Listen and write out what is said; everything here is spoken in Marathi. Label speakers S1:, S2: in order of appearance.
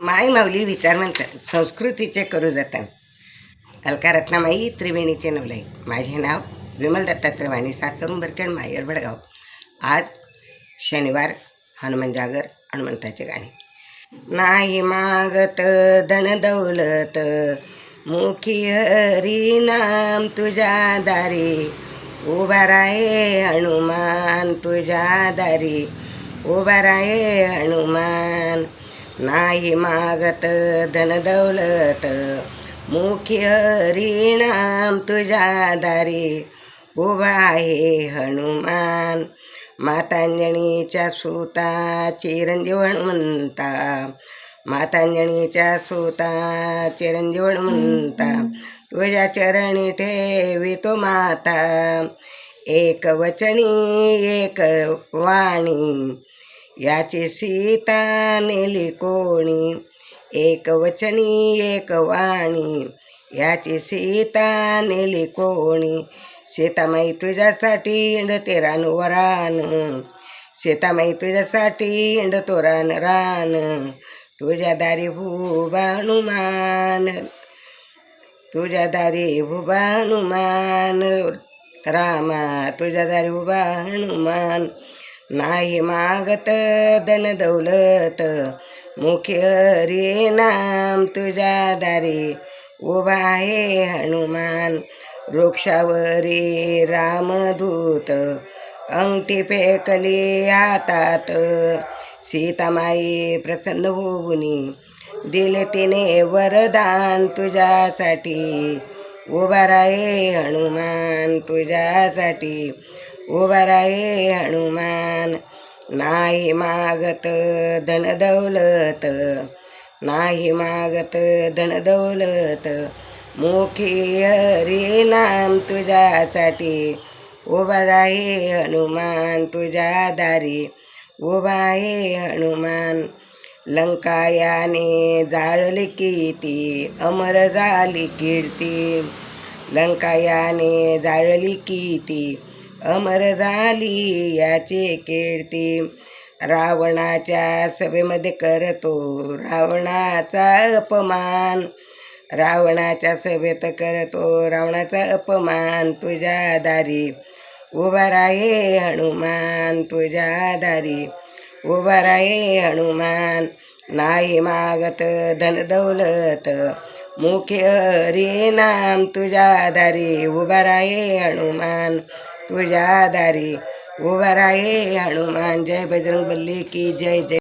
S1: माय माऊली विचार म्हणतात संस्कृतीचे करू जतन अलका रत्नामाई त्रिवेणीचे नवलाई. माझे नाव विमल दत्तात्रय वाणी सासरून बरकण मायर भडगाव. आज शनिवार हनुमान जागर हनुमंताचे गाणे. नाही मागत धन दौलत मुखी हरी नाम तुझ्या दारी. उभा राहे हनुमान तुझ्या दारी. उभा राहे हनुमान नाही मागत धन दौलत. मुखी हरिणाम तुझ्या दारी उभा आहे हनुमान. मातांजणीच्या सुता चिरंजीव हनुमंता. मातांजणीच्या सुता चिरंजीव हनुमंता. तुझ्या चरणी ठेवी तो माता. एक वचनी एक वाणी. याची सीता नेली कोणी? एक वचनी एक वाणी. याची सीता नेली कोणी? सीतामाई तुझ्यासाठी इंडते रान वरान. सीतामाई तुझ्यासाठी इंडतो रान रान. तुझ्या दारी भूबानुमान तुझ्या दारी भुबा रामा तुझ्या दारी उभा नाही मागत धन दौलत. मुख्य रे नाम तुझ्या दारी उभा आहे हनुमान. वृक्षावरी रामदूत अंगठी फेकली हातात. सीतामाई प्रसन्न होऊनी दिले तिने वरदान तुझ्यासाठी. उभा राहे हनुमान तुझ्यासाठी. उभराये हनुमान नाही मागत धन दौलत नाही मागत धन दौलत मुखी हरी नाम तुझ्यासाठी उभा राहे हनुमान तुझ्या दारी. उभा आहे हनुमान लंकायाने जाळली कीर्ती अमर झाली कीर्ती. लंकायाने जाळली कीर्ती अमर झाली याची कीर्ती. रावणाच्या सभेमध्ये करतो रावणाचा अपमान. रावणाच्या सभेत करतो रावणाचा अपमान. तुझ्या दारी उभा राहे हनुमान. तुझ्या दारी उभा राहे हनुमान. नाही मागत धन दौलत. मुख्य हरी नाम. तुझ्या दारी उभा राहे हनुमान. तुझ्या दारी उभा राहे हनुमान. जय बजरंग बल्ली की जय जय